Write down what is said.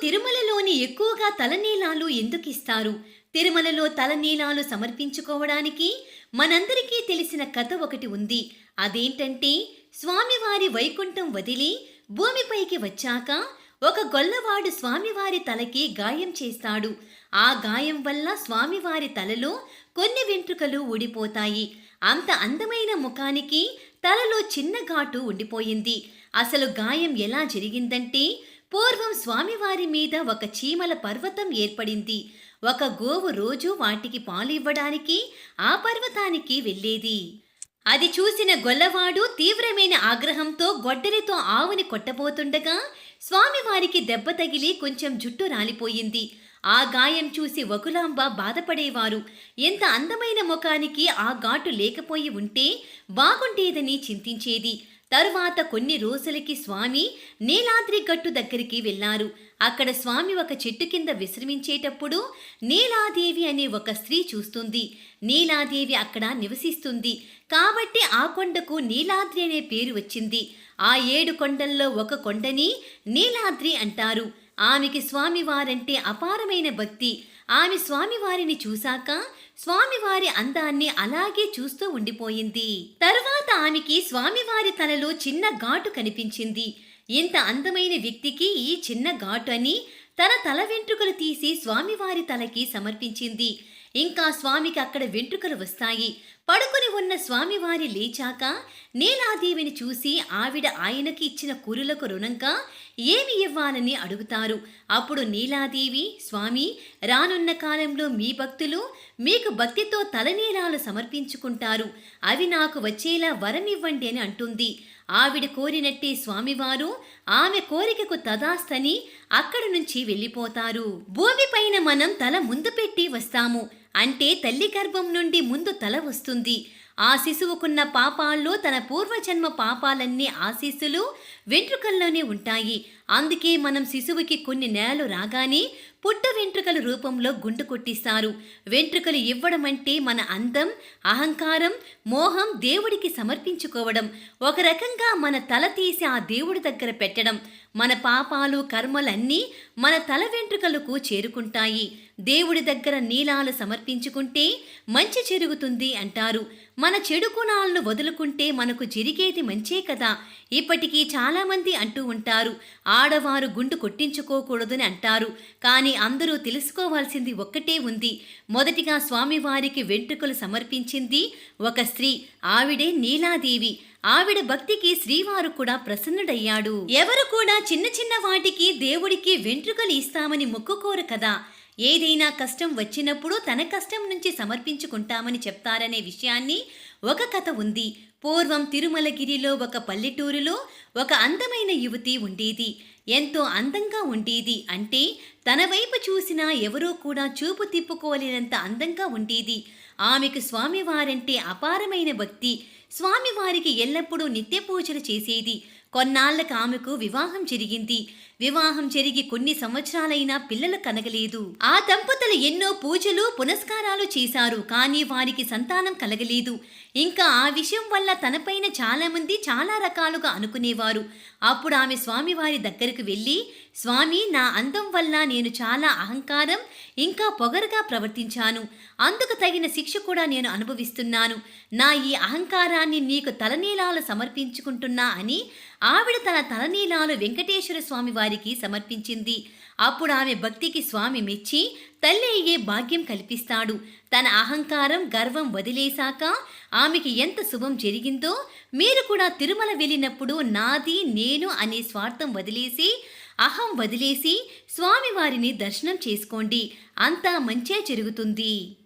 తిరుమలలోని ఎక్కువగా తలనీలాలు ఎందుకు ఇస్తారు? తిరుమలలో తలనీలాలు సమర్పించుకోవడానికి మనందరికీ తెలిసిన కథ ఒకటి ఉంది. అదేంటంటే స్వామివారి వైకుంఠం వదిలి భూమిపైకి వచ్చాక ఒక గొల్లవాడు స్వామివారి తలకి గాయం చేస్తాడు. ఆ గాయం వల్ల స్వామివారి తలలో కొన్ని వెంట్రుకలు ఊడిపోతాయి. అంత అందమైన ముఖానికి తలలో చిన్న ఘాటు ఉండిపోయింది. అసలు గాయం ఎలా జరిగిందంటే పూర్వం స్వామివారి మీద ఒక చీమల పర్వతం ఏర్పడింది. ఒక గోవు రోజు వాటికి పాలు ఇవ్వడానికి ఆ పర్వతానికి వెళ్ళేది. అది చూసిన గొల్లవాడు తీవ్రమైన ఆగ్రహంతో గొడ్డలితో ఆవుని కొట్టబోతుండగా స్వామివారికి దెబ్బ తగిలి కొంచెం జుట్టు రాలిపోయింది. ఆ గాయం చూసి వకులాంబ బాధపడేవారు. ఎంత అందమైన ముఖానికి ఆ ఘాటు లేకపోయి ఉంటే బాగుండేదని చింతించేది. తరువాత కొన్ని రోజులకి స్వామి నీలాద్రి గట్టు దగ్గరికి వెళ్ళారు. అక్కడ స్వామి ఒక చెట్టు కింద విశ్రమించేటప్పుడు నీలాదేవి అనే ఒక స్త్రీ చూస్తుంది. నీలాదేవి అక్కడ నివసిస్తుంది. కాబట్టి ఆ కొండకు నీలాద్రి అనే పేరు వచ్చింది. ఆ ఏడు కొండల్లో ఒక కొండని నీలాద్రి అంటారు. ఆమెకి స్వామివారంటే అపారమైన భక్తి. ఆమె స్వామివారిని చూశాక స్వామివారి అందాన్ని అలాగే చూస్తూ ఉండిపోయింది. తరువాత ఆమెకి స్వామివారి తలలో చిన్న ఘాటు కనిపించింది. ఇంత అందమైన వ్యక్తికి ఈ చిన్న ఘాటు అని తన తల వెంట్రుకలు తీసి స్వామివారి తలకి సమర్పించింది. ఇంకా స్వామికి అక్కడ వెంట్రుకలు వస్తాయి. పడుకుని ఉన్న స్వామివారి లేచాక నీలాదేవిని చూసి ఆవిడ ఆయనకి ఇచ్చిన కురులకు రుణంగా ఏమి ఇవ్వాలని అడుగుతారు. అప్పుడు నీలాదేవి స్వామి రానున్న కాలంలో మీ భక్తులు మీకు భక్తితో తలనీలాలు సమర్పించుకుంటారు. అవి నాకు వచ్చేలా వరం ఇవ్వండి అని అంటుంది. ఆవిడ కోరినట్టే స్వామివారు ఆమె కోరికకు తదాస్తని అక్కడి నుంచి వెళ్ళిపోతారు. భూమిపైన మనం తల ముందు పెట్టి వస్తాము. అంటే తల్లి గర్భం నుండి ముందు తల వస్తుంది. ఆ శిశువుకున్న పాపాల్లో తన పూర్వజన్మ పాపాలన్నీ ఆశీస్సులు వెంట్రుకల్లోనే ఉంటాయి. అందుకే మనం శిశువుకి కొన్ని నెలలు రాగానే పుట్ట వెంట్రుకల రూపంలో గుండు కొట్టిస్తారు. వెంట్రుకలు ఇవ్వడం అంటే మన అందం అహంకారం మోహం దేవుడికి సమర్పించుకోవడం. ఒక రకంగా మన తల తీసి ఆ దేవుడి దగ్గర పెట్టడం. మన పాపాలు కర్మలన్నీ మన తల వెంట్రుకలకు చేరుకుంటాయి. దేవుడి దగ్గర నీలాలు సమర్పించుకుంటే మంచి జరుగుతుంది అంటారు. మన చెడు గుణాలను వదులుకుంటే మనకు జరిగేది మంచే కదా. ఇప్పటికీ చాలామంది అంటూ ఉంటారు ఆడవారు గుండు కొట్టించుకోకూడదని అంటారు. కానీ అందరూ తెలుసుకోవాల్సింది ఒక్కటే ఉంది. మొదటిగా స్వామివారికి వెంట్రుకలు సమర్పించింది ఒక స్త్రీ. ఆవిడే నీలాదేవి. ఆవిడ భక్తికి శ్రీవారు కూడా ప్రసన్నుడయ్యాడు. ఎవరు కూడా చిన్న చిన్న వాటికి దేవుడికి వెంట్రుకలు ఇస్తామని మొక్కుకోరు కదా. ఏదైనా కష్టం వచ్చినప్పుడు తన కష్టం నుంచి సమర్పించుకుంటామని చెప్తారనే విషయాన్ని ఒక కథ ఉంది. పూర్వం తిరుమలగిరిలో ఒక పల్లెటూరులో ఒక అందమైన యువతి ఉండేది. ఎంతో అందంగా ఉండేది అంటే తన వైపు చూసినా ఎవరూ కూడా చూపు తిప్పుకోలేనంత అందంగా ఉండేది. ఆమెకు స్వామివారంటే అపారమైన భక్తి. స్వామివారికి ఎల్లప్పుడూ నిత్య పూజలు చేసేది. కొన్నాళ్ళకు ఆమెకు వివాహం జరిగింది. వివాహం జరిగి కొన్ని సంవత్సరాలైనా పిల్లలు కనగలేదు. ఆ దంపతులు ఎన్నో పూజలు పునస్కారాలు చేశారు. కానీ వారికి సంతానం కలగలేదు. ఇంకా ఆ విషయం వల్ల తనపైన చాలామంది చాలా రకాలుగా అనుకునేవారు. అప్పుడు ఆమె స్వామివారి దగ్గరకు వెళ్ళి స్వామి నా అందం వల్ల నేను చాలా అహంకారం ఇంకా పొగరుగా ప్రవర్తించాను. అందుకు తగిన శిక్ష కూడా నేను అనుభవిస్తున్నాను. నా ఈ అహంకారాన్ని నీకు తలనీలాలు సమర్పించుకుంటున్నా అని ఆవిడ తన తలనీలాలు వెంకటేశ్వర స్వామి వారికి సమర్పించింది. అప్పుడు ఆమె భక్తికి స్వామి మెచ్చి తల్లి అయ్యే భాగ్యం కల్పిస్తాడు? తన అహంకారం గర్వం వదిలేశాక ఆమెకి ఎంత శుభం జరిగిందో మీరు కూడా తిరుమల వెళ్ళినప్పుడు నాది నేను అనే స్వార్థం వదిలేసి అహం వదిలేసి స్వామివారిని దర్శనం చేసుకోండి. అంతా మంచే జరుగుతుంది.